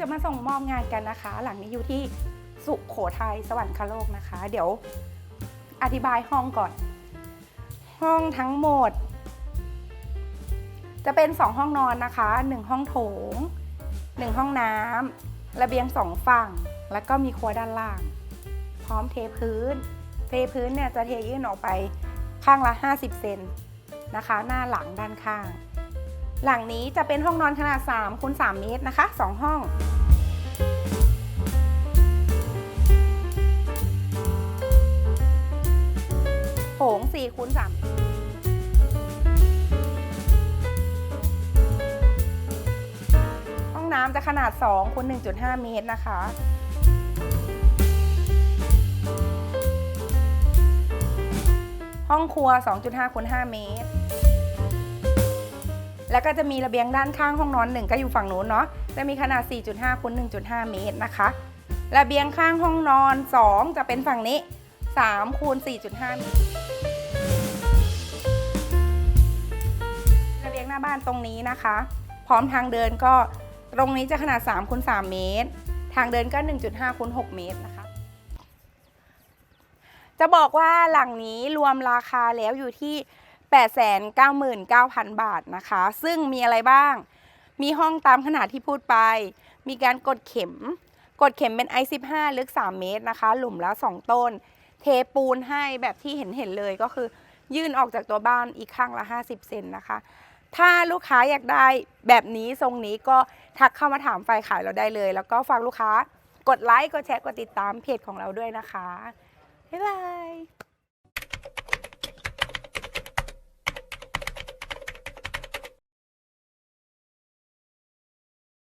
จะมาส่งมอบงานกันนะคะ หลังนี้อยู่ที่สุขโขทัยสวรรคโลกนะคะ เดี๋ยวอธิบายห้องก่อน ห้องทั้งหมด จะเป็น 2 ห้องนอนนะคะ 1 ห้องโถง 1 ห้องน้ำระเบียง 2 ฝั่ง แล้วก็มีครัวด้านล่าง พร้อมเทพื้น เทพื้นเนี่ยจะเทยื่นออกไปข้างละ 50 เซนนะคะ หน้าหลังด้านข้าง หลังนี้จะเป็นห้องนอนขนาด3คูณ3เมตรนะคะ 2 ห้อง โถง4คูณ3ห้องน้ำจะขนาด2คูณ1.5 เมตรนะคะ ห้องครัว 2.5คูณ5เมตร แล้วก็จะมีระเบียงด้านข้างห้องนอนหนึ่งก็อยู่ฝั่งนู้นเนาะจะมีขนาด 4.5คูณ1.5 เมตรนะคะ ระเบียงข้างห้องนอน 2 จะเป็นฝั่งนี้3คูณ4.5 เมตรระเบียงหน้าบ้านตรงนี้นะคะ พร้อมทางเดินก็ตรงนี้จะขนาด3คูณ3เมตร ทางเดินก็ 1.5คูณ6เมตรนะคะ จะบอกว่าหลังนี้รวมราคาแล้วอยู่ที่ 899,000 บาทนะคะ ซึ่งมีอะไรบ้าง มีห้องตามขนาดที่พูดไป มีการกดเข็ม กดเข็มเป็น i15 ลึก 3 เมตรนะคะ หลุมละ 2 ต้น เทปูนให้แบบที่เห็นเห็นเลยก็คือ ยื่นออกจากตัวบ้านอีกข้างละ 50 เซนนะคะ ถ้าลูกค้าอยากได้แบบนี้ทรงนี้ก็ทักเข้ามาถามฝ่ายขายเราได้เลย แล้วก็ฝากลูกค้ากดไลค์ กดแชร์ กดติดตามเพจของเราด้วยนะคะ บ๊ายบาย